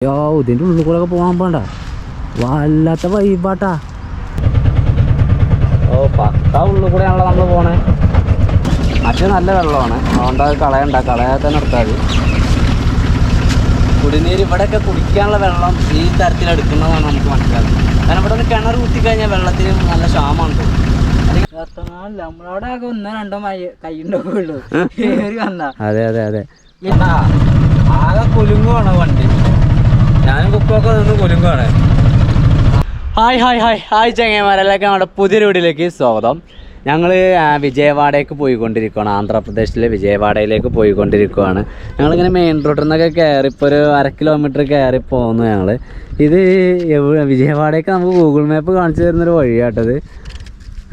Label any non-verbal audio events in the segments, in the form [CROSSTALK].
യോ ഇതിന്റെ ഉള്ളിൽ കൂടെ ഒക്കെ പോകാൻ പോണ്ട. വല്ലാത്ത വൈബാട്ടാ ഓ പക്ക ഉള്ളിൽ കൂടെയാണല്ലോ നമ്മൾ പോണേ. മറ്റേ നല്ല വെള്ളമാണ്. അതുകൊണ്ട് അത് കളയണ്ട. കളയാതെ തന്നെ എടുത്താൽ കുടിനീര് ഇവിടെയൊക്കെ കുടിക്കാനുള്ള വെള്ളം ഈ തരത്തിൽ എടുക്കുന്നതാണ് നമുക്ക് മനസ്സിലാക്കുന്നത് കാരണം ഇവിടെ നിന്ന് കിണർ കുത്തിക്കഴിഞ്ഞാൽ വെള്ളത്തിന് നല്ല ക്ഷാമമാണ് തോന്നുന്നു നമ്മളവിടെ ആകെ ഒന്നോ രണ്ടോ കൈയുണ്ടാവുള്ളൂ കേറി വന്നാ. അതെ അതെ അതെ. ആകെ കുലുങ്ങുവാണ് വണ്ടി. ഞാനും ഹായ് ഹായ് ഹായ്. ഹായ് ചങ്ങന്മാരെല്ലാം നമ്മുടെ പുതിയൊരു വീഡിയോയിലേക്ക് സ്വാഗതം. ഞങ്ങൾ വിജയവാഡയ്ക്ക് പോയിക്കൊണ്ടിരിക്കുകയാണ് ആന്ധ്രാപ്രദേശിലെ വിജയവാഡയിലേക്ക് പോയിക്കൊണ്ടിരിക്കുകയാണ് ഞങ്ങളിങ്ങനെ മെയിൻ റോഡിൽ നിന്നൊക്കെ കയറി ഇപ്പോൾ ഒരു അര കിലോമീറ്റർ കയറി പോകുന്നു ഞങ്ങൾ ഇത് വിജയവാഡയ്ക്ക് നമുക്ക് ഗൂഗിൾ മാപ്പ് കാണിച്ചു തരുന്നൊരു വഴിയാട്ടത്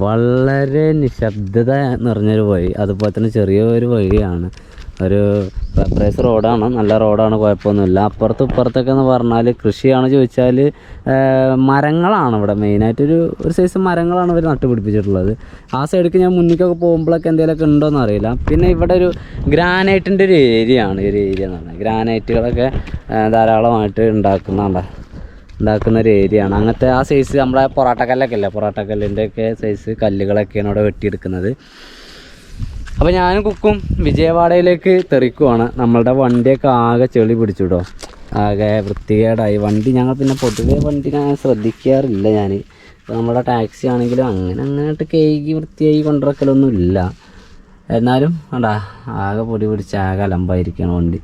വളരെ നിശബ്ദത നിറഞ്ഞൊരു വഴി. അതുപോലെ തന്നെ ചെറിയൊരു വഴിയാണ്. ഒരു പ്രൈസ് റോഡാണ് നല്ല റോഡാണ് കുഴപ്പമൊന്നുമില്ല. അപ്പുറത്ത് ഇപ്പുറത്തൊക്കെ എന്ന് പറഞ്ഞാൽ കൃഷിയാണ് ചോദിച്ചാൽ മരങ്ങളാണ് ഇവിടെ മെയിനായിട്ടൊരു ഒരു സൈസ് മരങ്ങളാണ് ഇവർ നട്ടുപിടിപ്പിച്ചിട്ടുള്ളത്. ആ സൈഡിലേക്ക് ഞാൻ മുന്നിലേക്കൊക്കെ പോകുമ്പോഴൊക്കെ എന്തെങ്കിലുമൊക്കെ ഉണ്ടോയെന്ന് അറിയില്ല. പിന്നെ ഇവിടെ ഒരു ഗ്രാനൈറ്റിന്റെ ഒരു ഏരിയ ആണ്. ഒരു ഏരിയ എന്ന് പറഞ്ഞാൽ ഗ്രാനൈറ്റുകളൊക്കെ ധാരാളമായിട്ട് ഉണ്ടാക്കുന്നുണ്ട് ഉണ്ടാക്കുന്ന ഒരു ഏരിയ ആണ്. അങ്ങനത്തെ ആ സൈസ് നമ്മുടെ പൊറാട്ടക്കല്ലൊക്കെ അല്ലേ പൊറാട്ടക്കല്ലിന്റെ ഒക്കെ സൈസ് കല്ലുകളൊക്കെയാണ് അവിടെ വെട്ടിയെടുക്കുന്നത്. അപ്പോൾ ഞാനും കുക്കും വിജയവാഡയിലേക്ക് തെറിക്കുവാണ്. നമ്മളുടെ വണ്ടിയൊക്കെ ആകെ ചെളി പിടിച്ചുട്ടോ. ആകെ വൃത്തികേടായി. വണ്ടി ഞങ്ങൾ പിന്നെ പൊതുവേ വണ്ടി ഞാൻ ശ്രദ്ധിക്കാറില്ല ഞാൻ നമ്മുടെ ടാക്സി ആണെങ്കിലും അങ്ങനെ അങ്ങോട്ട് കേകി വൃത്തിയായി കൊണ്ടിറക്കലൊന്നും ഇല്ല എന്നാലും വേണ്ട ആകെ പൊടി പിടിച്ച് ആകെ അലമ്പായിരിക്കുകയാണ് വണ്ടി.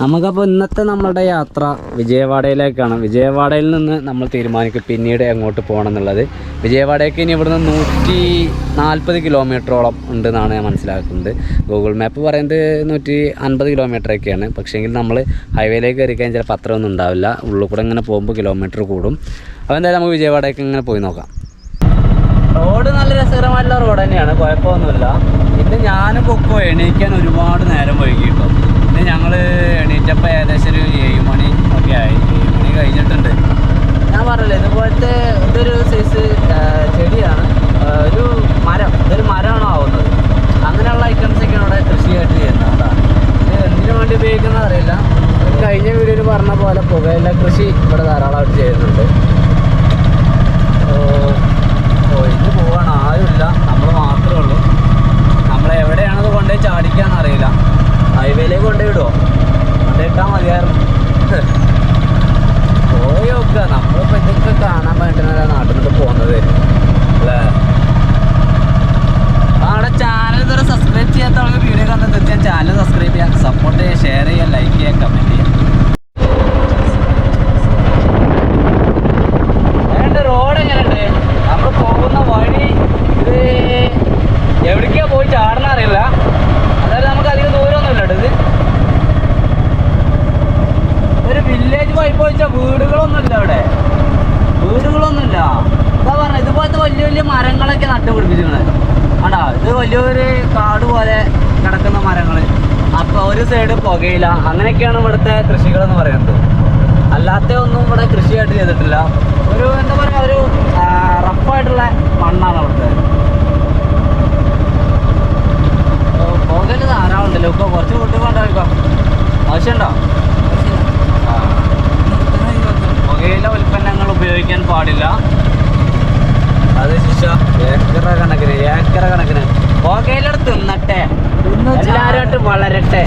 നമുക്കപ്പോൾ ഇന്നത്തെ നമ്മളുടെ യാത്ര വിജയവാഡയിലേക്കാണ്. വിജയവാഡയിൽ നിന്ന് നമ്മൾ തീരുമാനിക്കും പിന്നീട് എങ്ങോട്ട് പോകണം എന്നുള്ളത്. വിജയവാഡയ്ക്ക് ഇനി ഇവിടുന്ന് നൂറ്റി നാൽപ്പത് കിലോമീറ്ററോളം ഉണ്ടെന്നാണ് ഞാൻ മനസ്സിലാക്കുന്നത്. ഗൂഗിൾ മാപ്പ് പറയുന്നത് നൂറ്റി അൻപത് കിലോമീറ്ററൊക്കെയാണ്. പക്ഷേങ്കിൽ നമ്മൾ ഹൈവേയിലേക്ക് കയറി കഴിഞ്ഞാൽ ചിലപ്പോൾ അത്രയൊന്നും ഉണ്ടാവില്ല. ഉള്ളിൽ കൂടെ ഇങ്ങനെ പോകുമ്പോൾ കിലോമീറ്റർ കൂടും. അപ്പോൾ എന്തായാലും നമുക്ക് വിജയവാഡയ്ക്ക് ഇങ്ങനെ പോയി നോക്കാം. റോഡ് നല്ല രസകരമായിട്ടുള്ള റോഡ് തന്നെയാണ്. കുഴപ്പമൊന്നുമില്ല. ഇന്ന് ഞാനും കൊക്കോ എണീക്കാൻ ഒരുപാട് നേരം ഇന്ന് ഞങ്ങൾ എണീറ്റപ്പോൾ ഏകദേശം ഒരു ഏഴ് മണി ഒക്കെ ആയി. ഏഴ് മണി കഴിഞ്ഞിട്ടുണ്ട്. ഞാൻ പറഞ്ഞില്ലേ ഇതുപോലത്തെ ഇതൊരു സൈസ് ചെടിയാണ്. ഒരു മരം. ഇതൊരു മരമാണ് ആവുന്നത്? അങ്ങനെയുള്ള ഐറ്റംസ് ഒക്കെയാണ് ഇവിടെ കൃഷിയായിട്ട് ചെയ്യുന്നത് അതാണ് ഇത് എന്തിനു വേണ്ടി ഉപയോഗിക്കുന്നത് അറിയില്ല. കഴിഞ്ഞ വീഡിയോയിൽ പറഞ്ഞ പോലെ പുകയില കൃഷി ഇവിടെ ധാരാളമായിട്ട് ചെയ്യുന്നുണ്ട്. ഒഴിഞ്ഞു പോവാണ്. ആരുമില്ല. നമ്മൾ മാത്രമേ ഉള്ളൂ. നമ്മൾ കൊണ്ടുപോയി അറിയില്ല. ഹൈവേയിലേക്ക് കൊണ്ടുപോയി ഇടുമോ കൊണ്ടുപോയിട്ടാൽ മതിയായിരുന്നു. പോയി നോക്കുക നമ്മളിപ്പോൾ ഇതൊക്കെ കാണാൻ വേണ്ടിയിട്ടാണ് നാട്ടിൽ നിന്ന് പോകുന്നത്. അല്ലേ? അവിടെ ചാനൽ ഇതുവരെ സബ്സ്ക്രൈബ് ചെയ്യാത്തവർക്ക് വീഡിയോ കണ്ടെത്തി ചാനൽ സബ്സ്ക്രൈബ് ചെയ്യാം. സപ്പോർട്ട് ചെയ്യുക ഷെയർ ചെയ്യുക ലൈക്ക് ചെയ്യുക കമന്റ് ചെയ്യുക എങ്ങനെയുണ്ട് റോഡ് എങ്ങനെയുണ്ട് നമ്മൾ പോകുന്ന വഴി ഇത് എവിടേക്കാ പോയി ചാടണ അറിയില്ല അതായത് നമുക്ക് അധികം ദൂരമൊന്നുമില്ല കേട്ടോ ഇത് ഒരു വില്ലേജ് വൈപ്പ് വെച്ചാൽ വീടുകളൊന്നുമില്ല അവിടെ വീടുകളൊന്നുമില്ല എന്താ പറഞ്ഞത് ഇതുപോലത്തെ വലിയ വലിയ മരങ്ങളൊക്കെ നട്ടുപിടിപ്പിച്ചിരുന്നത് ആണ്ടാ ഇത് വലിയൊരു കാട് പോലെ കിടക്കുന്ന മരങ്ങൾ അപ്പോൾ ഒരു സൈഡ് പുകയില്ല അങ്ങനെയൊക്കെയാണ് ഇവിടുത്തെ കൃഷികൾ എന്ന് പറയുന്നത്. അല്ലാത്ത ഒന്നും ഇവിടെ കൃഷിയായിട്ട് ചെയ്തിട്ടില്ല. ഒരു എന്താ പറയുക ഒരു റഫായിട്ടുള്ള മണ്ണാണ് അവിടുത്തെ. പുകയിൽ ധാരാളം ഉണ്ടല്ലോ. ഇപ്പോൾ കുറച്ച് കൂട്ടി കൊണ്ടുപോയിക്കോ. ആവശ്യമുണ്ടോ. പുകയില ഉൽപ്പന്നങ്ങൾ ഉപയോഗിക്കാൻ പാടില്ല. അത് ശിക്ഷ ഏക്കറ കണക്കിന് ഏക്കറ കണക്കിന്. പുകയിലെടുത്ത് തിന്നട്ടെ. എല്ലാവരുമായിട്ട് വളരട്ടെ.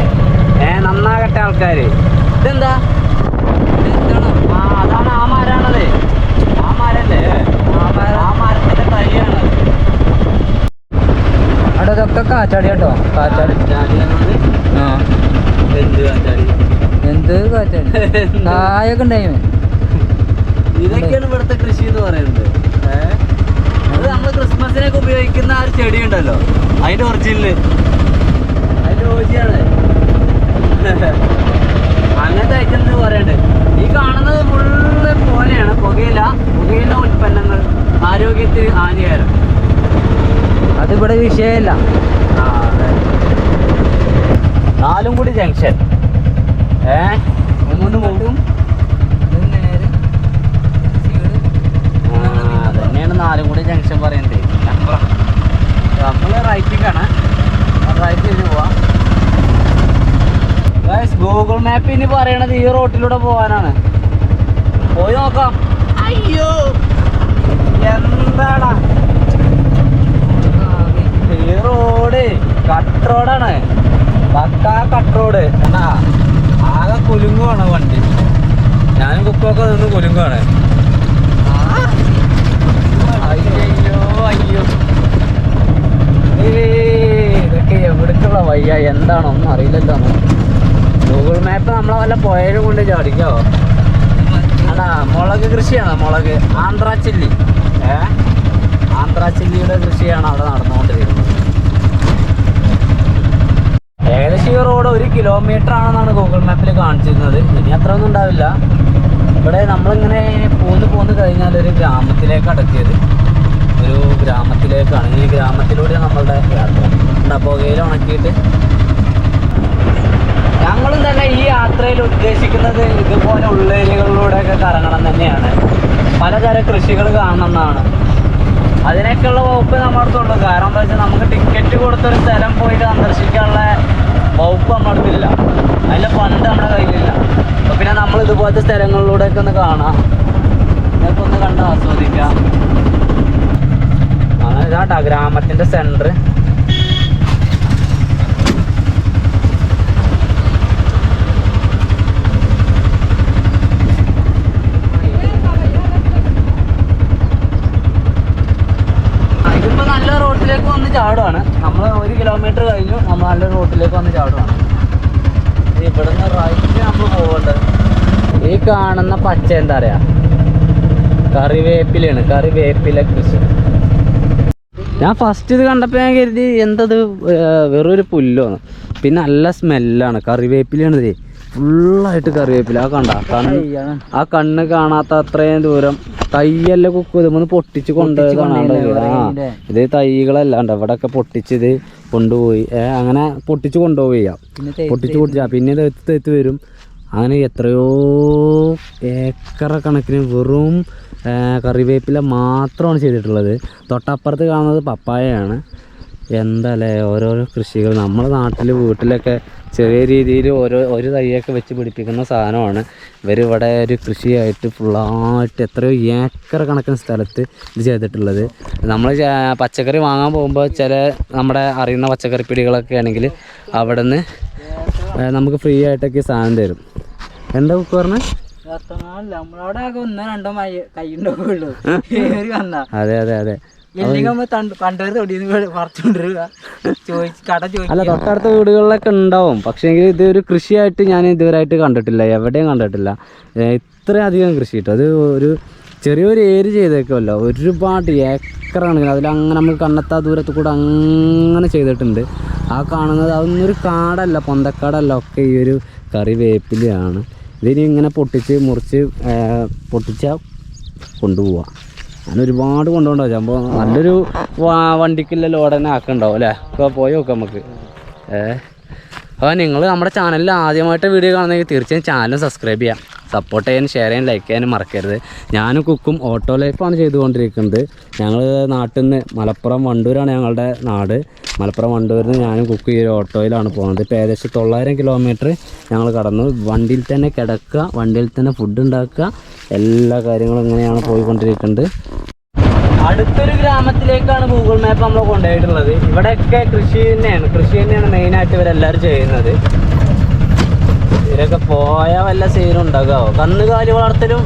ഏ നന്നാകട്ടെ ആൾക്കാര്. ഇതെന്താ? ഇതെന്താണ്? ആ അതാണ് ആ മരാണത് ആ മരല്ലേ ആ മര ആ മരത്തിന്റെ തൈയാണ്. അവിടെ ഇതൊക്കെ കാറ്റാടി കേട്ടോ കാറ്റാടി ആ. എന്ത് കാറ്റാടി എന്ത് കാറ്റാടി [LAUGHS] കായൊക്കെ ഉണ്ടായി ഇതൊക്കെയാണ് ഇവിടുത്തെ കൃഷി എന്ന് പറയുന്നത്. ഏ? അത് നമ്മൾ ക്രിസ്മസിനൊക്കെ ഉപയോഗിക്കുന്ന ആ ഒരു ചെടി ഉണ്ടല്ലോ അതിന്റെ ഒറിജിനൽ അതിന്റെ ഓജിയാണ് [LAUGHS] അങ്ങനത്തെ ഐറ്റംസ് പറയണ്ട്. ഈ കാണുന്നത് ഫുള്ള് പോലെയാണ്. പുകയില പുകയില ഉൽപ്പന്നങ്ങൾ ആരോഗ്യത്തിന് ഹാനികരം. അതിവിടെ വിഷയമല്ല. നാലും കൂടി ജംഗ്ഷൻ. ഏ? മൂന്ന് പോകും അതന്നെയാണ് നാലും കൂടി ജംഗ്ഷൻ പറയുന്നത് നമ്മൾ റൈറ്റിക്കാണ് റൈറ്റ് ചെയ്ത് പോവാം. ഗൂഗിൾ മാപ്പ് ഇനി പറയണത് ഈ റോട്ടിലൂടെ പോകാനാണ് പോയി നോക്കാം. അയ്യോ. എന്താടാ? ഈ റോഡ് കട്ട് റോഡാണ് പക്കാ കട്ട് റോഡ് ആകെ കുലുങ്ങുവാണ് വണ്ടി. ഞാനും കുക്കൊക്കെ നിന്ന് കുലുങ്ങുവാണ്. അയ്യോ അയ്യോ. ഇതൊക്കെ എവിടേക്കുള്ള വയ്യ? എന്താണോ ഒന്നും അറിയില്ലല്ലോ ഗൂഗിൾ മാപ്പ് നമ്മളെ വല്ല പുഴയിലും കൊണ്ട് ചാടിക്കോ? അടാ മുളക് കൃഷിയാണ് മുളക്? ആന്ധ്ര ചില്ലി. ഏ? ആന്ധ്ര ചില്ലിയുടെ കൃഷിയാണ് അവിടെ നടന്നുകൊണ്ടിരിക്കുന്നത്. ഏകദേശം ഈ റോഡ് ഒരു കിലോമീറ്റർ ആണെന്നാണ് ഗൂഗിൾ മാപ്പിൽ കാണിച്ചിരുന്നത്. ഇനി അത്ര ഒന്നും ഉണ്ടാവില്ല. ഇവിടെ നമ്മളിങ്ങനെ പോന്ന് പോന്ന് കഴിഞ്ഞാൽ ഒരു ഗ്രാമത്തിലേക്ക് അടക്കിയത് ഗ്രാമത്തിലേക്കാണ് ഈ ഗ്രാമത്തിലൂടെ നമ്മളുടെ യാത്ര. എന്താ പുകയിൽ ഉണക്കിയിട്ട് ഞങ്ങളും തന്നെ ഈ യാത്രയിൽ ഉദ്ദേശിക്കുന്നത് ഇതുപോലെ ഉള്ളേരികളിലൂടെയൊക്കെ കറങ്ങണം തന്നെയാണ്. പലതരം കൃഷികൾ കാണണമെന്നാണ് അതിനൊക്കെയുള്ള വകുപ്പ് നമ്മുടെ അടുത്തുള്ളൂ കാരണം എന്താ വെച്ചാൽ നമുക്ക് ടിക്കറ്റ് കൊടുത്തൊരു സ്ഥലം പോയിട്ട് സന്ദർശിക്കാനുള്ള വകുപ്പ് നമ്മുടെ അടുത്തില്ല. അതിന്റെ ഫണ്ട് നമ്മുടെ കയ്യിലില്ല. അപ്പം പിന്നെ നമ്മൾ ഇതുപോലത്തെ സ്ഥലങ്ങളിലൂടെയൊക്കെ ഒന്ന് കാണാം. ഇതൊക്കെ ഒന്ന് കണ്ട് ആസ്വദിക്കാം. ഇതാട്ടാ ഗ്രാമത്തിന്റെ സെന്റർ റോട്ടിലേക്ക് വന്ന് ചാടുവാണ്. നമ്മൾ ഒരു കിലോമീറ്റർ കഴിഞ്ഞു നമ്മൾ നല്ല റോട്ടിലേക്ക് വന്ന് ചാടുവാണ്. ഇവിടുന്ന് റൈറ്റ് നമ്മൾ പോകേണ്ടത് ഈ കാണുന്ന പച്ച എന്താ പറയാ? കറിവേപ്പിലയാണ് കറിവേപ്പില കൃഷി. ഞാൻ ഫസ്റ്റ് ഇത് കണ്ടപ്പോൾ ഞാൻ കരുതി എന്തത് വെറൊരു വെറും പുല്ലാണ് പിന്നെ നല്ല സ്മെല്ലാണ് കറിവേപ്പിലാണിത് ഫുള്ളായിട്ട് കറിവേപ്പില. ആ കണ്ട? കണ്ണ് ആ കണ്ണ് കാണാത്ത അത്രയും ദൂരം തയ്യല്ല കുക്ക് ഇതൊന്ന് പൊട്ടിച്ച് കൊണ്ടുപോയി ആ ഇത് തൈകളല്ല ഉണ്ട് ഇവിടെ ഒക്കെ പൊട്ടിച്ച് കൊണ്ടുപോയി. അങ്ങനെ പൊട്ടിച്ച് കൊണ്ടുപോയി പൊട്ടിച്ച് പൊട്ടിച്ചാ പിന്നെ തെത്ത് എത്ത് വരും. അങ്ങനെ എത്രയോ ഏക്കറ കണക്കിന് വെറും കറിവേപ്പില മാത്രമാണ് ചെയ്തിട്ടുള്ളത്. തൊട്ടപ്പുറത്ത് കാണുന്നത് പപ്പായയാണ്. എന്താല്ലേ ഓരോരോ കൃഷികൾ. നമ്മുടെ നാട്ടിൽ വീട്ടിലൊക്കെ ചെറിയ രീതിയിൽ ഓരോ ഒരു തൈയൊക്കെ വെച്ച് പിടിപ്പിക്കുന്ന സാധനമാണ്. ഇവരിവിടെ ഒരു കൃഷിയായിട്ട് ഫുള്ളായിട്ട് എത്രയോ ഏക്കർ കണക്കിന് സ്ഥലത്ത് ഇത് ചെയ്തിട്ടുള്ളത്. നമ്മൾ പച്ചക്കറി വാങ്ങാൻ പോകുമ്പോൾ ചില നമ്മുടെ അറിയുന്ന പച്ചക്കറി പിടികളൊക്കെ ആണെങ്കിൽ അവിടെ നിന്ന് നമുക്ക് ഫ്രീ ആയിട്ടൊക്കെ സാധനം തരും. എന്താ ബുക്ക് പറഞ്ഞത് നമ്മളവിടെ ആകെ ഒന്നോ രണ്ടോ കൈയുണ്ടാവുള്ളൂ കേറി വന്നാ. അതെ അതെ അതെ. അല്ല തൊട്ടടുത്ത വീടുകളിലൊക്കെ ഉണ്ടാവും. പക്ഷേങ്കിൽ ഇത് ഒരു കൃഷിയായിട്ട് ഞാൻ ഇതുവരെയായിട്ട് കണ്ടിട്ടില്ല. എവിടെയും കണ്ടിട്ടില്ല. ഇത്രയധികം കൃഷി കിട്ടും. അത് ഒരു ചെറിയൊരു ഏര് ചെയ്തേക്കുമല്ലോ ഒരുപാട് ഏക്കറാണെങ്കിൽ അതിൽ അങ്ങനെ നമുക്ക് കണ്ണെത്താ ദൂരത്ത് കൂടെ അങ്ങനെ ചെയ്തിട്ടുണ്ട്. ആ കാണുന്നത് അതൊന്നും ഒരു കാടല്ല പൊന്തക്കാടല്ല. ഒക്കെ ഈ ഒരു കറിവേപ്പിലയാണ്. ഇതിനി ഇങ്ങനെ പൊട്ടിച്ച് മുറിച്ച് പൊട്ടിച്ചാൽ കൊണ്ടുപോവാം. അങ്ങനെ ഒരുപാട് കൊണ്ടുപോകണ്ട അപ്പോൾ നല്ലൊരു വണ്ടിക്കുള്ള ലോഡ് തന്നെ ആക്കണ്ടാവും അല്ലേ? അപ്പോൾ പോയി നോക്കാം നമുക്ക്. ഏ അപ്പോൾ നിങ്ങൾ നമ്മുടെ ചാനലിൽ ആദ്യമായിട്ട് വീഡിയോ കാണുന്നെങ്കിൽ തീർച്ചയായും ചാനൽ സബ്സ്ക്രൈബ് ചെയ്യാം. സപ്പോർട്ട് ചെയ്യാനും ഷെയർ ചെയ്യാനും ലൈക്ക് ചെയ്യാനും മറക്കരുത്. ഞാനും കുക്കും ഓട്ടോ ലൈഫാണ് ചെയ്തുകൊണ്ടിരിക്കുന്നത്. ഞങ്ങൾ നാട്ടിൽ നിന്ന് മലപ്പുറം വണ്ടൂരാണ് ഞങ്ങളുടെ നാട്. മലപ്പുറം വണ്ടൂരിൽ ഞാനും കുക്ക് ചെയ്ത ഓട്ടോയിലാണ് പോകുന്നത്. ഇപ്പോൾ ഏകദേശം തൊള്ളായിരം കിലോമീറ്റർ ഞങ്ങൾ കടന്നു. വണ്ടിയിൽ തന്നെ കിടക്കുക വണ്ടിയിൽ തന്നെ ഫുഡ് ഉണ്ടാക്കുക. എല്ലാ കാര്യങ്ങളും ഇങ്ങനെയാണ് പോയിക്കൊണ്ടിരിക്കുന്നത്. അടുത്തൊരു ഗ്രാമത്തിലേക്കാണ് ഗൂഗിൾ മാപ്പ് നമ്മൾ കൊണ്ടുപോയിട്ടുള്ളത്. ഇവിടെയൊക്കെ കൃഷി തന്നെയാണ്. കൃഷി തന്നെയാണ് മെയിനായിട്ട് ഇവരെല്ലാവരും ചെയ്യുന്നത്. ഇവരൊക്കെ പോയാൽ വല്ല സീനും ഉണ്ടാകാവോ? കന്നുകാലി വളർത്തലും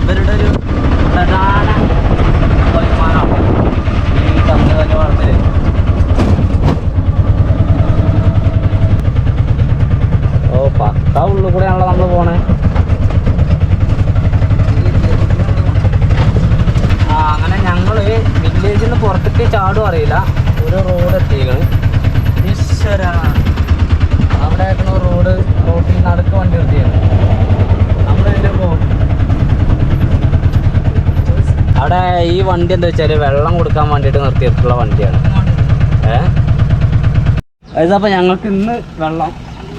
ഇവരുടെ ഒരു പ്രധാന വരുമാനമാണ് ഈ കന്നുകാലി വളർത്തൽ ഓ പക്ക ഉള്ളിൽ കൂടെയാണല്ലോ നമ്മൾ പോണേ ആ അങ്ങനെ ഞങ്ങൾ വില്ലേജിൽ നിന്ന് പുറത്തേക്ക് ചാടും അറിയില്ല ഒരു റോഡ് എത്തിക്കണ് ഈശ്വര അവിടെ ആയിരുന്നു റോഡ് റോഡിൽ നടുക്ക് വണ്ടി നിർത്തിയാണ് നമ്മളിതിന്റെ പോകും അവിടെ ഈ വണ്ടി എന്താ വെച്ചാൽ വെള്ളം കൊടുക്കാൻ വേണ്ടിയിട്ട് നിർത്തിയിട്ടുള്ള വണ്ടിയാണ്. ഏ? അപ്പൊ ഞങ്ങൾക്ക് ഇന്ന് വെള്ളം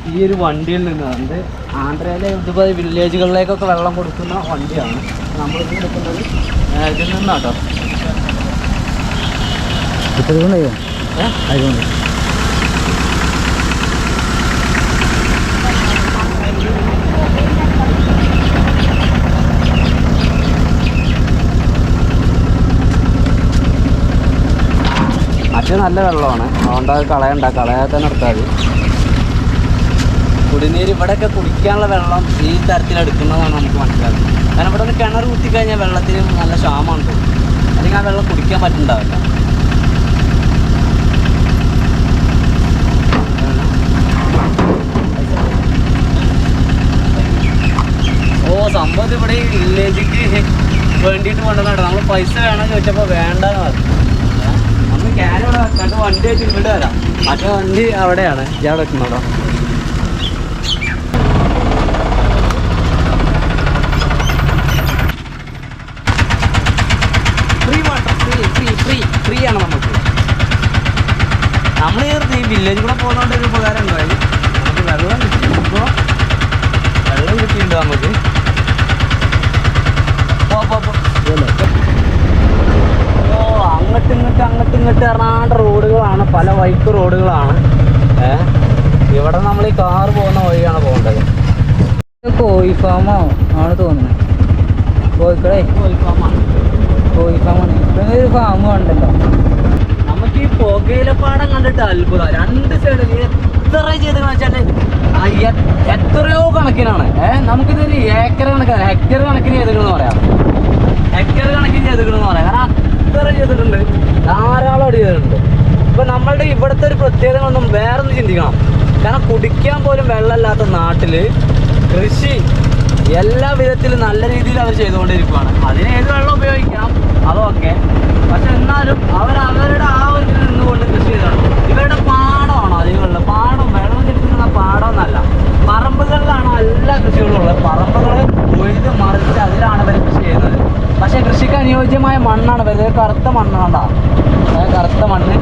ഈ ഒരു വണ്ടിയിൽ നിന്നുണ്ട് ആന്ധ്രയിലെ ഇതുപോലെ വില്ലേജുകളിലേക്കൊക്കെ വെള്ളം കൊടുക്കുന്ന വണ്ടിയാണ്. നമ്മൾ എടുക്കുന്നത് ഇതിൽ നിന്നാട്ടോ. ഏ? ഇത് നല്ല വെള്ളമാണ്. അതുകൊണ്ട് അത് കളയണ്ട. കളയാതെ മതി. കുടിനീര് ഇവിടെയൊക്കെ കുടിക്കാനുള്ള വെള്ളം ഈ തരത്തിൽ എടുക്കുന്നതാണ് നമുക്ക് മനസ്സിലാക്കുന്നത്. കാരണം ഇവിടെ നിന്ന് കിണർ കുത്തിക്കഴിഞ്ഞാൽ വെള്ളത്തിന് നല്ല ക്ഷാമമാണ് അല്ലെങ്കിൽ ആ വെള്ളം കുടിക്കാൻ പറ്റുന്നുണ്ടാവില്ല ഓ സംഭവം ഇവിടെ ഈ വില്ലേജിക്ക് വേണ്ടിയിട്ട് കൊണ്ടുവന്നാണ് നമ്മൾ പൈസ വേണമെന്ന് ചോദിച്ചപ്പോൾ വേണ്ടെന്ന് പറഞ്ഞു? മറ്റേ വണ്ടി അവിടെയാണ്. ഇയാൾ വെക്കുന്നതോ free water free free free free ആണ് നമുക്ക്. നമ്മൾ ഈ വില്ലേജ് കൂടെ പോകുന്നതുകൊണ്ട് ഒരു ഉപകാരം ഉണ്ടായി നമുക്ക് വെള്ളം കിട്ടി. വെള്ളം കിട്ടിയിട്ടുണ്ട് നമുക്ക്. അങ്ങോട്ട് ഇങ്ങോട്ട് അങ്ങോട്ട് ഇങ്ങോട്ട് ഇറങ്ങാണ്ട് റോഡുകളാണ് പല വൈക്ക് റോഡുകളാണ്. ഏഹ് ഇവിടെ നമ്മൾ ഈ കാർ പോകുന്ന വഴിയാണ് പോകേണ്ടത്. കോഴി ഫാമോ? ആണ് തോന്നുന്നത് കോഴിക്കളെ? കോഴി ഫാമാണ്. ഇവിടെ ഒരു ഫാമും ഉണ്ടല്ലോ നമുക്ക് ഈ പുകയിലപ്പാടം കണ്ടിട്ട് അത്ഭുതം. രണ്ട് സൈഡിൽ എത്ര ചെയ്തെന്ന് വെച്ചാൽ എത്രയോ കണക്കിനാണ്. ഏഹ് നമുക്കിതൊരു ഏക്കർ കണക്കാണ് ഹെക്ടർ കണക്കിന് ചെയ്തെന്ന് പറയാം. ഹെക്ടർ കണക്കിന് ചെയ്തെന്ന് പറയാം. കാരണം അത്ര ചെയ്തിട്ടുണ്ട്. ധാരാളം അടി ചെയ്തിട്ടുണ്ട്. ഇപ്പൊ നമ്മളുടെ ഇവിടുത്തെ ഒരു പ്രത്യേകതകളൊന്നും വേറെ ഒന്ന് ചിന്തിക്കണം. കാരണം കുടിക്കാൻ പോലും വെള്ളമില്ലാത്ത നാട്ടിൽ കൃഷി എല്ലാ വിധത്തിലും നല്ല രീതിയിൽ അവർ ചെയ്തുകൊണ്ടിരിക്കുകയാണ് അതിന് ഏത് വെള്ളം ഉപയോഗിക്കാം? അതൊക്കെ. പക്ഷെ എന്നാലും അവർ അവരുടെ ആ ഒരു നിന്നുകൊണ്ട് കൃഷി ചെയ്താണ്. ഇവരുടെ പാടമാണോ അതിനുള്ള പാടം വെള്ളം കിട്ടുന്ന പാടം എന്നല്ല പറമ്പുകളിലാണ് എല്ലാ കൃഷികളും ഉള്ളത്. പറമ്പുകൾ ഒഴുത് മറിച്ച് അതിലാണ് അവർ കൃഷി ചെയ്യുന്നത്. പക്ഷേ കൃഷിക്ക് അനുയോജ്യമായ മണ്ണാണ് വരുന്നത് കറുത്ത മണ്ണാണ്ടാ കറുത്ത മണ്ണ്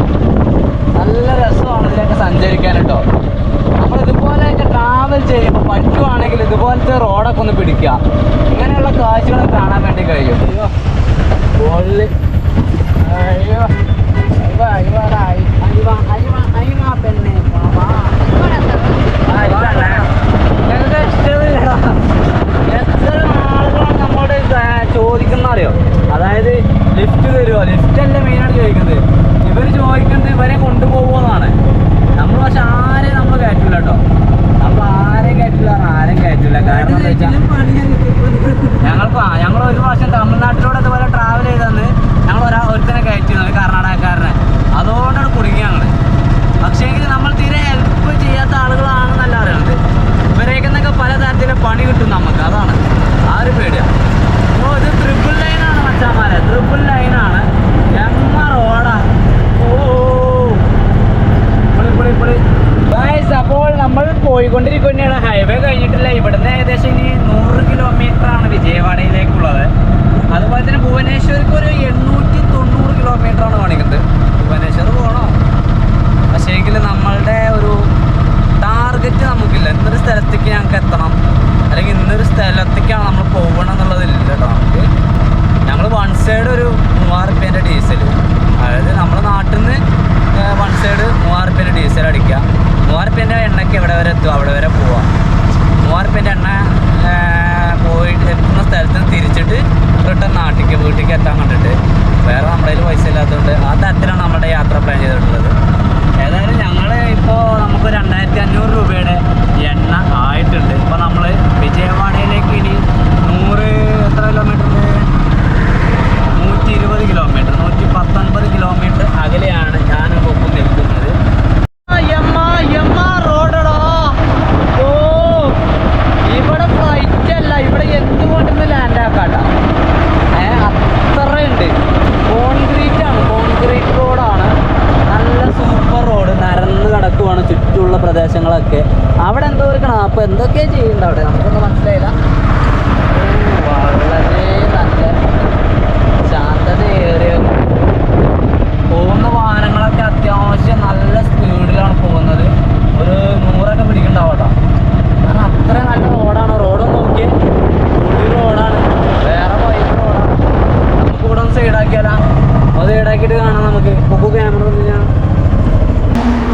നല്ല രസമാണ് ഇതിലൊക്കെ സഞ്ചരിക്കാൻ കേട്ടോ നമ്മൾ ട്രാവൽ ചെയ്യുമ്പോൾ പറ്റുവാണെങ്കിൽ ഇതുപോലത്തെ റോഡൊക്കെ ഒന്ന് പിടിക്കുക ഇങ്ങനെയുള്ള കാഴ്ചകളൊക്കെ കാണാൻ വേണ്ടി കഴിയും അയ്യോ അയ്യോ അയ്യോ അയ്യോ അയ്യോ അയ്യോ പെണ്ണെ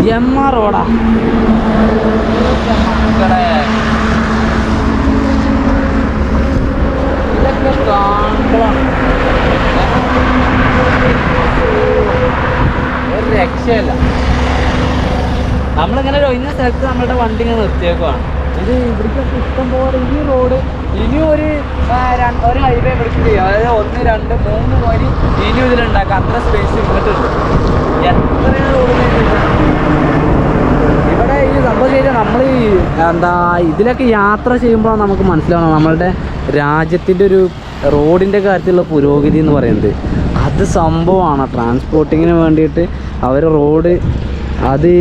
എം ആർ റോഡാ. ഇതൊക്കെ ഒരു രക്ഷയില്ല. നമ്മളിങ്ങനെ ഒരു ഒഴിഞ്ഞ സ്ഥലത്ത് നമ്മളുടെ വണ്ടി ഇങ്ങനെ നിർത്തിയേക്കുവാണ്. ഇത് ഇവിടേക്കൊക്കെ ഇഷ്ടം പോലെ ഈ റോഡ് ഇനിയും ഒരു ഒരു ഹൈവേ ചെയ്യാം. അതായത് ഒന്ന് രണ്ട് മൂന്ന് മണി ഇനി ഇതിലുണ്ടാക്കാം. അത്ര സ്പേസ് ഇങ്ങോട്ടുണ്ട് എത്ര ഇവിടെ ഈ സംഭവം ചെയ്താൽ നമ്മൾ എന്താ ഇതിലൊക്കെ യാത്ര ചെയ്യുമ്പോൾ നമുക്ക് മനസ്സിലാവണം നമ്മളുടെ രാജ്യത്തിന്റെ ഒരു റോഡിന്റെ കാര്യത്തിലുള്ള പുരോഗതി എന്ന് പറയുന്നത്. അത് സംഭവമാണ്. ട്രാൻസ്പോർട്ടിങ്ങിന് വേണ്ടിയിട്ട് അവർ റോഡ് അത്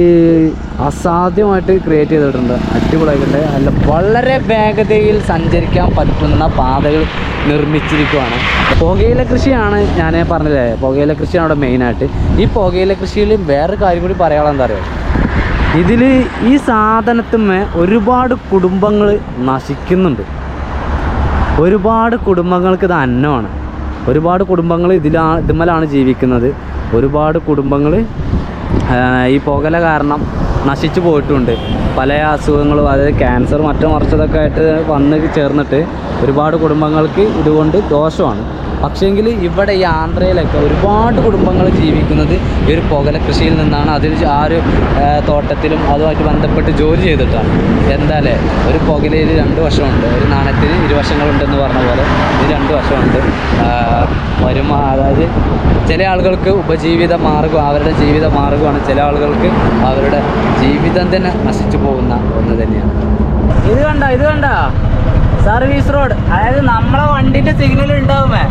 അസാധ്യമായിട്ട് ക്രിയേറ്റ് ചെയ്തിട്ടുണ്ട്. അടിപൊളിയായിട്ടുണ്ട്. അല്ല വളരെ വേഗതയിൽ സഞ്ചരിക്കാൻ പറ്റുന്ന പാതകൾ നിർമ്മിച്ചിരിക്കുവാണ്. പുകയില കൃഷിയാണ് ഞാൻ പറഞ്ഞില്ലേ? പുകയില കൃഷിയാണ് അവിടെ മെയിനായിട്ട് ഈ പുകയില കൃഷിയിൽ വേറെ കാര്യം കൂടി പറയാനുള്ള എന്താ പറയുക ഇതിൽ ഈ സാധനത്തുമ്മേ ഒരുപാട് കുടുംബങ്ങൾ നശിക്കുന്നുണ്ട്. ഒരുപാട് കുടുംബങ്ങൾക്ക് ഇത് അന്നമാണ്. ഒരുപാട് കുടുംബങ്ങൾ ഇതിലാണ് ഇതുമ്മലാണ് ജീവിക്കുന്നത്. ഒരുപാട് കുടുംബങ്ങൾ ഈ പുകല കാരണം നശിച്ചു പോയിട്ടുണ്ട്. പല അസുഖങ്ങളും അതായത് ക്യാൻസർ മറ്റു മറിച്ചതൊക്കെ ആയിട്ട് വന്ന് ചേർന്നിട്ട് ഒരുപാട് കുടുംബങ്ങൾക്ക് ഇതുകൊണ്ട് ദോഷമാണ്. പക്ഷേങ്കിൽ ഇവിടെ ഈ ആന്ധ്രയിലൊക്കെ ഒരുപാട് കുടുംബങ്ങൾ ജീവിക്കുന്നത് ഈ ഒരു പുകല കൃഷിയിൽ നിന്നാണ്. അതിൽ ആ ഒരു തോട്ടത്തിലും അതുമായിട്ട് ബന്ധപ്പെട്ട് ജോലി ചെയ്തിട്ടാണ്. എന്താല്ലേ ഒരു പുകലയിൽ രണ്ട് വശമുണ്ട്. ഒരു നാണയത്തിന് ഇരുവശങ്ങളുണ്ടെന്ന് പറഞ്ഞ പോലെ ഇത് രണ്ട് വശമുണ്ട്. വരുമാ അതായത് ചില ആളുകൾക്ക് ഉപജീവിത മാർഗം അവരുടെ ജീവിത മാർഗമാണ് ചില ആളുകൾക്ക് അവരുടെ ജീവിതം തന്നെ നശിച്ചു പോകുന്ന ഒന്ന് തന്നെയാണ്. ഇത് കണ്ട? ഇത് കണ്ട? Service road. അതായത് നമ്മളെ വണ്ടിന്റെ സിഗ്നൽ ഉണ്ടാവുമേ.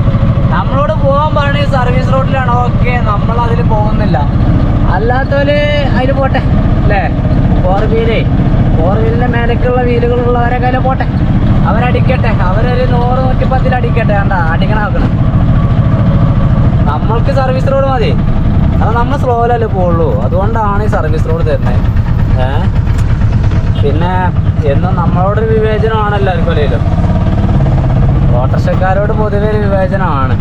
നമ്മളോട് പോകാൻ പറയണ സർവീസ് റോഡിലാണ്. ഓക്കെ നമ്മൾ അതിൽ പോകുന്നില്ല. അല്ലാത്തവര് അതിൽ പോട്ടെ അല്ലേ? ഫോർ വീലേ ഫോർ വീലിന്റെ മേലേക്കുള്ള വീലുകളുള്ളവരൊക്കെ അതിൽ പോട്ടെ. അവരടിക്കട്ടെ. അവരൊരു നൂറ് നൂറ്റി പത്തിൽ അടിക്കട്ടെ കണ്ട? അടിക്കണം നമ്മൾക്ക് സർവീസ് റോഡ് മതി. അത് നമ്മൾ സ്ലോയിലല്ലേ പോകുള്ളൂ അതുകൊണ്ടാണ് ഈ സർവീസ് റോഡ് തരുന്നത് പിന്നെ എന്നും നമ്മളോടൊരു വിവേചനമാണ് എല്ലാവർക്കും അല്ലെങ്കിലും ഓട്ടോറിക്ഷക്കാരോട് പൊതുവെ ഒരു വിവേചനമാണ്.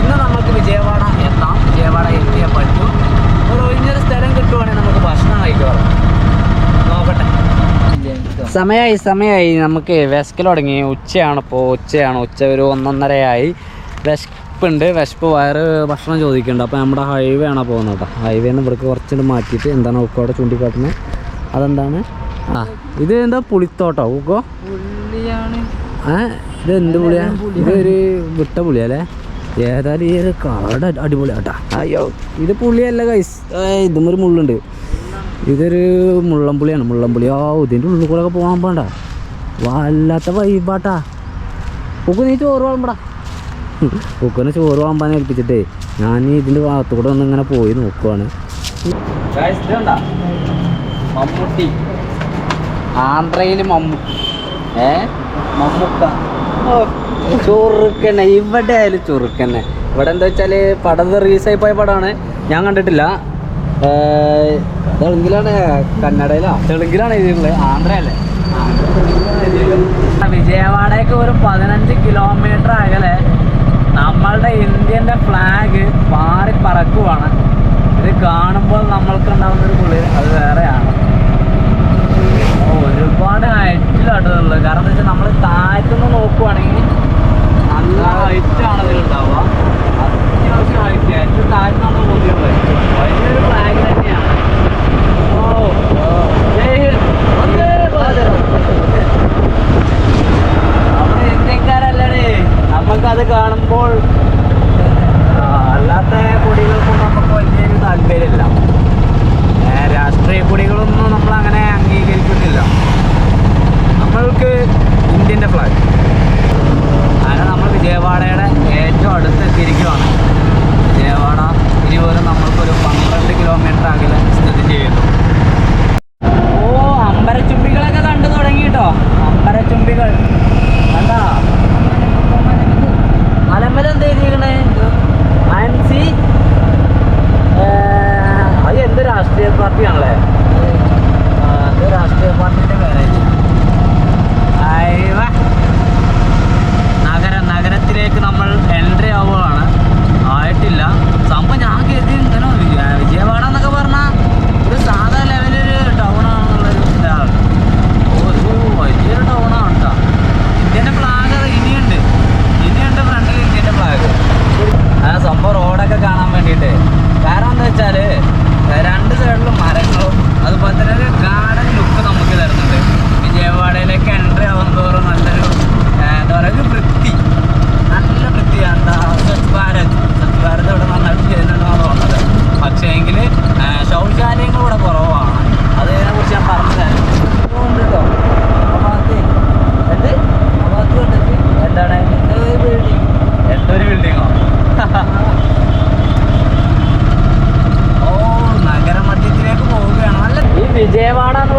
ഇന്ന് നമുക്ക് വിജയവാഡ എത്താം. വിജയവാഡ എത്തിയാൽ പറ്റും? ഒരു ഒഴിഞ്ഞൊരു സ്ഥലം കിട്ടുവാണെങ്കിൽ നമുക്ക് ഭക്ഷണം കഴിക്കാം നോക്കട്ടെ. സമയമായി സമയമായി നമുക്ക് വിശക്കൽ തുടങ്ങി. ഉച്ചയാണ് ഇപ്പോൾ ഉച്ചയാണ്. ഉച്ച ഒരു ഒന്നൊന്നരയായി. വിശപ്പുണ്ട്. വിശപ്പ് വയറ് ഭക്ഷണം ചോദിക്കുന്നുണ്ട്. അപ്പോൾ നമ്മുടെ ഹൈവേ ആണ് പോകുന്നത് കേട്ടോ. ഹൈവേ നിന്ന് ഇവിടേക്ക് കുറച്ചിട്ട് മാറ്റിയിട്ട് എന്താണ് ഉക്കോടെ ചൂണ്ടിക്കാട്ടുന്നത്? അതെന്താണ്? ആ ഇത് എന്താ പുളിത്തോട്ടോ? ഉക്കോ? ഏ ഇത് എന്ത് പുളിയാ? ഇതൊരു വിട്ട പുളിയല്ലേ ഏതായാലും ഈ ഒരു കാട് അടിപൊളി കേട്ടാ. അയ്യോ ഇത് പുളിയല്ല കൈസ് ഇതും ഒരു മുള്ളുണ്ട്. ഇതൊരു മുള്ളംപുളിയാണ് മുള്ളംപുളി ആ ഇതിന്റെ ഉള്ളിൽ കൂടെ ഒക്കെ പോകാൻ പോണ്ട വല്ലാത്ത വൈബാട്ടാ ഉക്കു നീ ചോറ് വളമ്പടാ. ഉക്കുനെ ചോറ് വാമ്പാൻ ഏൽപ്പിച്ചിട്ടേ. ഞാൻ ഇതിന്റെ ഭാഗത്തുകൂടെ ഒന്ന് ഇങ്ങനെ പോയി നോക്കുവാണ്. മമ്മൂട്ടി. ആന്ധ്രയിൽ മമ്മൂട്ടി ഇവിടെ ആയാലും ചൊറുക്കന്നെ ഇവിടെ എന്താ വെച്ചാൽ പടം റിലീസായി പോയ പടമാണ്. ഞാൻ കണ്ടിട്ടില്ല. തെലുങ്കിലാണ്. കന്നഡയിലാ. തെലുങ്കിലാണ് എഴുതിയിട്ടുള്ളത്. ആന്ധ്രയല്ലേ? വിജയവാഡയ്ക്ക് ഒരു പതിനഞ്ച് കിലോമീറ്റർ അകലെ നമ്മളുടെ ഇന്ത്യന്റെ ഫ്ലാഗ് പാറി പറക്കുവാണ്. ഇത് കാണുമ്പോൾ നമ്മൾക്ക് ഉണ്ടാകുന്ന ഒരു കുളിർ അത് വേറെയാണ്. ഒരുപാട് ഹൈറ്റിലാണ് കാരണം എന്താ വെച്ചാൽ നമ്മൾ താഴ്ത്തുനിന്ന് നോക്കുവാണെങ്കിൽ നല്ല ഹൈറ്റാണ് ഇതിലുണ്ടാവുക അത്യാവശ്യം ഹൈറ്റ് ഏറ്റവും വലിയൊരു ഫ്ലാഗ് തന്നെയാണ്. ഓ ജയ് ഹിന്ദ്.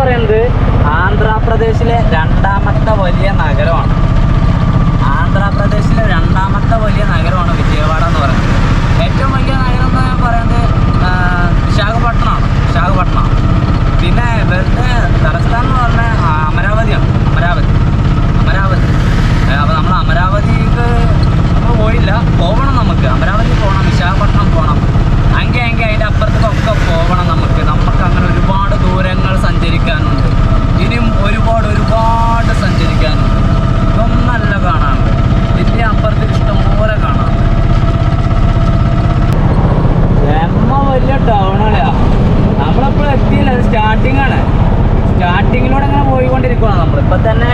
പറയുന്നത് ആന്ധ്രാപ്രദേശിലെ രണ്ടാമത്തെ വലിയ നഗരമാണ്. ആന്ധ്രാപ്രദേശിലെ രണ്ടാമത്തെ വലിയ നഗരമാണ് വിജയവാഡ എന്ന് പറയുന്നത്. ഏറ്റവും വലിയ നഗരം എന്ന് ഞാൻ പറയുന്നത് വിശാഖപട്ടണമാണ്. വിശാഖപട്ടണം പിന്നെ ഇവരുടെ തലസ്ഥാനം എന്ന് പറഞ്ഞാൽ അമരാവതിയാണ്. അമരാവതി. അമരാവതി. അപ്പോൾ നമ്മൾ അമരാവതിക്ക് നമ്മൾ പോയില്ല. പോകണം നമുക്ക്. അമരാവതി പോകണം വിശാഖപട്ടണം പോകണം അങ്ങനെ അങ്ങനെ അതിന്റെ അപ്പുറത്തേക്കൊക്കെ പോകണം നമുക്ക്. നമുക്ക് അങ്ങനെ ഒരു ദൂരങ്ങൾ സഞ്ചരിക്കാനുണ്ട്. ഇനിയും ഒരുപാട് ഒരുപാട് സഞ്ചരിക്കാനുണ്ട്. ഇതൊന്നല്ല കാണാം ഇതിന്റെ അപ്പുറത്തിൽ ഇഷ്ടംപോലെ കാണാം. വലിയ ടൗണാണ് നമ്മളപ്പോൾ എത്തിയില്ല. സ്റ്റാർട്ടിംഗ് ആണ്. സ്റ്റാർട്ടിങ്ങിലൂടെ അങ്ങനെ പോയിക്കൊണ്ടിരിക്കുകയാണ് ഇപ്പം തന്നെ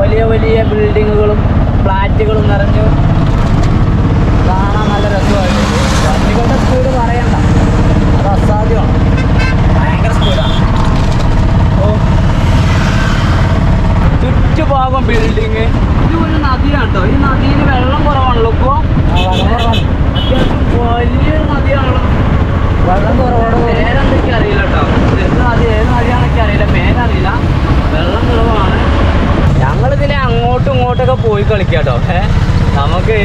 വലിയ വലിയ ബിൽഡിങ്ങുകളും ഫ്ലാറ്റുകളും നിറഞ്ഞു കാണാൻ നല്ല രസമായിട്ട് വണ്ടികളുടെ സ്പീഡ് പറയണ്ട. അത് അസാധ്യമാണ്. ചുറ്റുഭാഗം ബിൽഡിങ് ഇത് ഒരു നദിയാണ് കേട്ടോ ഈ നദിയിൽ വെള്ളം കുറവാണല്ലോ ഇപ്പോൾ അത്യാവശ്യം വലിയ നദിയാണല്ലോ വെള്ളം കുറവാണ്. പേരെന്തൊക്കെ അറിയില്ല കേട്ടോ എന്ത് നദി ഏത് നദിയാണെന്നൊക്കെ അറിയില്ല. പേരറിയില്ല. വെള്ളം കുറവാണ്. ഞങ്ങളിതിലെ അങ്ങോട്ടും ഇങ്ങോട്ടൊക്കെ പോയി കളിക്കാട്ടോ ഏ നമുക്ക്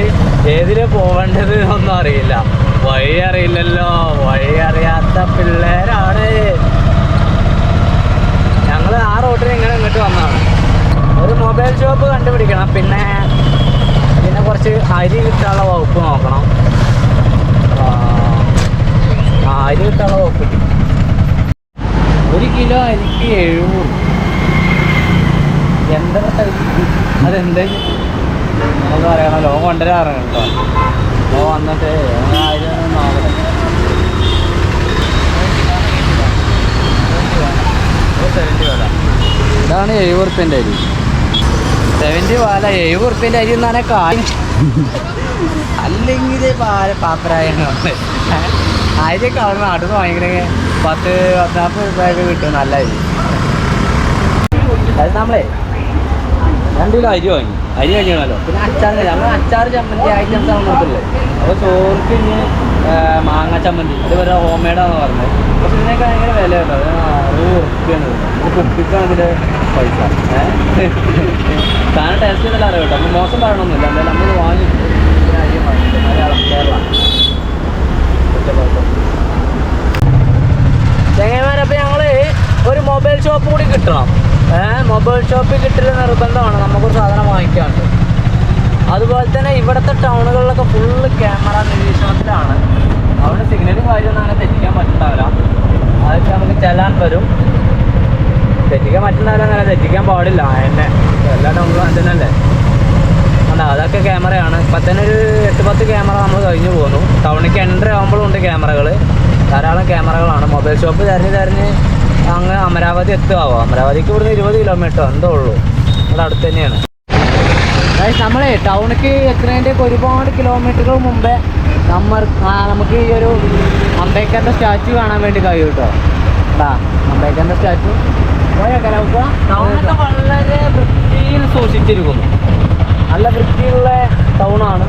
ഏതിലെ പോവേണ്ടത് ഒന്നും അറിയില്ല. വഴി അറിയില്ലല്ലോ. വഴി അറിയാത്ത പിള്ളേരാണ്. ഞങ്ങൾ ആ റോട്ടിൽ ഇങ്ങനെ ഇങ്ങോട്ട് വന്നതാണ്. ഒരു മൊബൈൽ ഷോപ്പ് കണ്ടുപിടിക്കണം. പിന്നെ പിന്നെ കുറച്ച് അരി കിട്ടാനുള്ള വകുപ്പ് നോക്കണം. അരി കിട്ടാനുള്ള വകുപ്പ്. ഒരു കിലോ അരിക്ക് എഴുന്നൂറ്. എന്താ അതെന്താ? നമുക്ക് അറിയണമല്ലോ ലോ കൊണ്ടുവരാറുണ്ട് കേട്ടോ? വന്നിട്ട് ആയിരം ഒന്നും വാല ഇതാണ് എഴുപത് റുപ്യന്റെ അരി. സെവന്റി വാല എഴുപത് റുപ്യന്റെ അരി എന്നാണ് കാര്യം അല്ലെങ്കിൽ പാപ്പരായാണ് അരിയൊക്കെ അവിടെ നാട്ടിൽ നിന്ന് വാങ്ങിക്കണമെങ്കിൽ പത്ത് പത്താപ്പ് രൂപയൊക്കെ കിട്ടും നല്ല അരി. അത് നമ്മളെ രണ്ട് കിലോ അരി വാങ്ങി. അരി വാങ്ങിയാണല്ലോ പിന്നെ അച്ചാർ നമ്മൾ അച്ചാർ ചമ്മന്തി ഐറ്റംസ് ആണ് നോക്കില്ലേ അപ്പോൾ ചോർക്ക് ഇനി മാങ്ങ ചമ്മന്തി. ഇത് വരെ ഹോം മെയ്ഡാന്ന് പറഞ്ഞത്. പക്ഷെ ഇതിനൊക്കെ ഭയങ്കര വില കേട്ടോ ഇത് കുപ്പിക്കാണ് ഇതിന്റെ പൈസ. താൻ ടേസ്റ്റ് ചെയ്തല്ല അറിയാം കേട്ടോ. മോശം പറയണമെന്നില്ല എന്തായാലും നമ്മൾ വാങ്ങി വാങ്ങി മലയാളം കേരള. ചങ്ങന്മാരപ്പോൾ ഞങ്ങൾ ഒരു മൊബൈൽ ഷോപ്പ് കൂടി കിട്ടണം. ഏഹ് മൊബൈൽ ഷോപ്പിൽ കിട്ടൽ നിർബന്ധമാണ്. നമുക്കൊരു സാധനം വാങ്ങിക്കാണ്ട്. അതുപോലെ തന്നെ ഇവിടുത്തെ ടൗണുകളിലൊക്കെ ഫുള്ള് ക്യാമറ നിരീക്ഷണത്തിലാണ്. അവിടെ സിഗ്നലും കാര്യമൊന്നും അങ്ങനെ തെറ്റിക്കാൻ പറ്റുണ്ടാവില്ല. അതൊക്കെ നമുക്ക് ചെല്ലാൻ വരും. തെറ്റിക്കാൻ പറ്റുന്നവരെ അങ്ങനെ തെറ്റിക്കാൻ പാടില്ല എന്നെ എല്ലാവരും നമ്മൾ തന്നെയല്ലേ അല്ല അതൊക്കെ ക്യാമറയാണ്. ഇപ്പം തന്നെ ഒരു എട്ട് പത്ത് ക്യാമറ നമ്മൾ കഴിഞ്ഞു പോകുന്നു ടൗണിലേക്ക് എൻട്രി ആകുമ്പോഴും ഉണ്ട് ക്യാമറകൾ ധാരാളം ക്യാമറകളാണ്. മൊബൈൽ ഷോപ്പ് തിരഞ്ഞ് തിരഞ്ഞ് അങ്ങ് അമരാവതി എത്തുകയാവോ അമരാവതിക്ക് ഇവിടുന്ന് ഇരുപത് കിലോമീറ്റർ എന്തോ ഉള്ളൂ. അത് അടുത്ത് തന്നെയാണ് അതായത് നമ്മളെ ടൗണിലേക്ക് എത്തുന്നതിന്റെ ഒക്കെ ഒരുപാട് കിലോമീറ്ററുകൾ മുമ്പേ നമ്മൾ നമുക്ക് ഈ ഒരു അംബേദ്കറിന്റെ സ്റ്റാച്ചു കാണാൻ വേണ്ടി കഴിയും കേട്ടോ എന്താ അംബേദ്കറിന്റെ സ്റ്റാച്ചു വളരെ വൃത്തിയിൽ സൂക്ഷിച്ചിരിക്കുന്നു. നല്ല വൃത്തിയുള്ള ടൗണാണ്.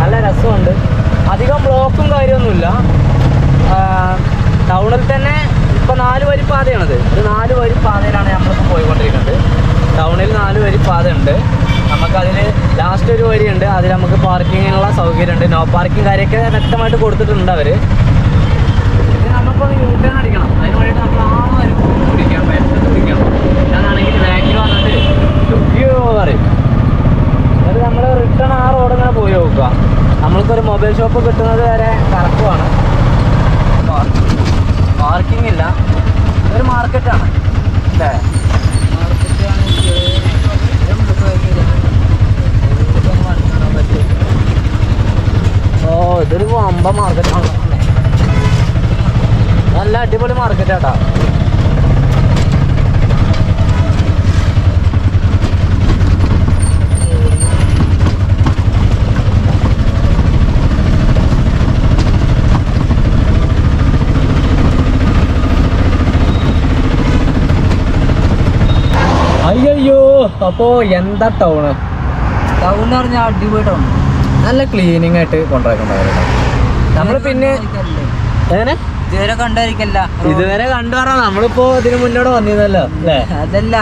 നല്ല രസമുണ്ട്. അധികം ബ്ലോക്കും കാര്യമൊന്നുമില്ല. ടൗണിൽ തന്നെ ഇപ്പോൾ നാല് വരി പാതയാണത്. ഒരു നാല് വരി പാതയിലാണ് നമ്മളിപ്പോൾ പോയിക്കൊണ്ടിരിക്കുന്നത്. ടൗണിൽ നാല് വരി പാതയുണ്ട്. നമുക്കതിൽ ലാസ്റ്റ് ഒരു വരിയുണ്ട്. അതിൽ നമുക്ക് പാർക്കിങ്ങിനുള്ള സൗകര്യമുണ്ട്. നോ പാർക്കിംഗ് കാര്യമൊക്കെ വ്യക്തമായിട്ട് കൊടുത്തിട്ടുണ്ട് അവർ നമുക്കൊന്ന് യൂട്ടേൺ അടിക്കണം. അതിന് വേണ്ടിയിട്ട് നമ്മൾ ആ പറയും. എന്നിട്ട് നമ്മൾ റിട്ടേൺ ആ റോഡ് ഇങ്ങനെ പോയി നോക്കുക. നമ്മൾക്കൊരു മൊബൈൽ ഷോപ്പ് കിട്ടുന്നത് വരെ കറക്കുവാണ് പാർക്കിംഗ് ഇല്ല. ഒരു മാർക്കറ്റാണ് അല്ലേ? ഓ ഇതൊരു വമ്പ മാർക്കറ്റാണ് നല്ല അടിപൊളി മാർക്കറ്റാട്ടാ അയ്യോ അപ്പോ എന്താ ടൗണ് ടൗൺ എന്ന് പറഞ്ഞാൽ അടിപൊളി ടൗൺ നല്ല ക്ലീനിങ് ആയിട്ട് കൊണ്ടുപോയിട്ടുണ്ടായിരുന്നു നമ്മൾ പിന്നെ എങ്ങനെ? ഇതുവരെ കണ്ടായിരിക്കല്ല ഇതുവരെ കണ്ടു പറഞ്ഞാ നമ്മളിപ്പോ ഇതിന് മുന്നോട്ട് വന്നിരുന്നല്ലോ അല്ലേ? അതല്ല.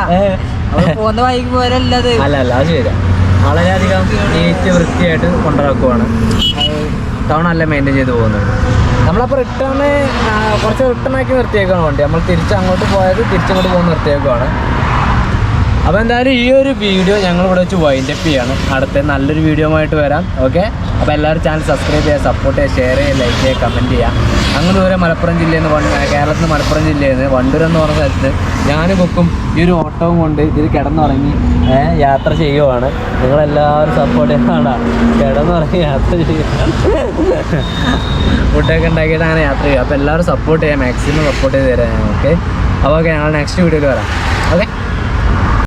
പോകുന്ന വഴിക്ക് പോരല്ലത്. അല്ല അല്ല അത് ശരിയാ. വളരെയധികം നീറ്റ് വൃത്തിയായിട്ട് കൊണ്ടുനടക്കുവാണ്. ടൗൺ നല്ല മെയിന്റെയിൻ ചെയ്ത് പോകുന്നുണ്ട് നമ്മളപ്പോൾ റിട്ടേൺ കുറച്ച് റിട്ടേൺ ആക്കി നിർത്തിയേക്കാണ് വണ്ടി. നമ്മൾ തിരിച്ച് അങ്ങോട്ട് പോയത് തിരിച്ചങ്ങോട്ട് പോകുന്ന നിർത്തിയേക്കുവാണ്. അപ്പോൾ എന്തായാലും ഈ ഒരു വീഡിയോ ഞങ്ങൾ ഇവിടെ വെച്ച് വൈൻഡ് അപ്പ് ചെയ്യാണ്. അടുത്ത നല്ലൊരു വീഡിയോ ആയിട്ട് വരാം. ഓക്കെ അപ്പോൾ എല്ലാവരും ചാനൽ സബ്സ്ക്രൈബ് ചെയ്യുക സപ്പോർട്ട് ചെയ്യുക ഷെയർ ചെയ്യുക ലൈക്ക് ചെയ്യുക കമന്റ് ചെയ്യുക. അങ്ങനെ ദൂരെ മലപ്പുറം ജില്ലയിൽ നിന്ന് കേരളത്തിൽ നിന്ന് മലപ്പുറം ജില്ലയിൽ നിന്ന് വണ്ടൂർ എന്ന് പറഞ്ഞ സ്ഥലത്ത് ഞാൻ കൊക്കും ഈ ഒരു ഓട്ടവും കൊണ്ട് ഇതിൽ കിടന്നുറങ്ങി യാത്ര ചെയ്യുവാണ്. നിങ്ങളെല്ലാവരും സപ്പോർട്ട് ചെയ്യാനാണ് കിടന്നുറങ്ങി യാത്ര ചെയ്യുക ഫുഡൊക്കെ ഉണ്ടാക്കിയിട്ട് അങ്ങനെ യാത്ര ചെയ്യുക അപ്പോൾ എല്ലാവരും സപ്പോർട്ട് ചെയ്യാം മാക്സിമം സപ്പോർട്ട് ചെയ്ത് തരാം ഓക്കെ അപ്പോൾ ഓക്കെ ഞങ്ങൾ നെക്സ്റ്റ് വീഡിയോയിൽ വരാം.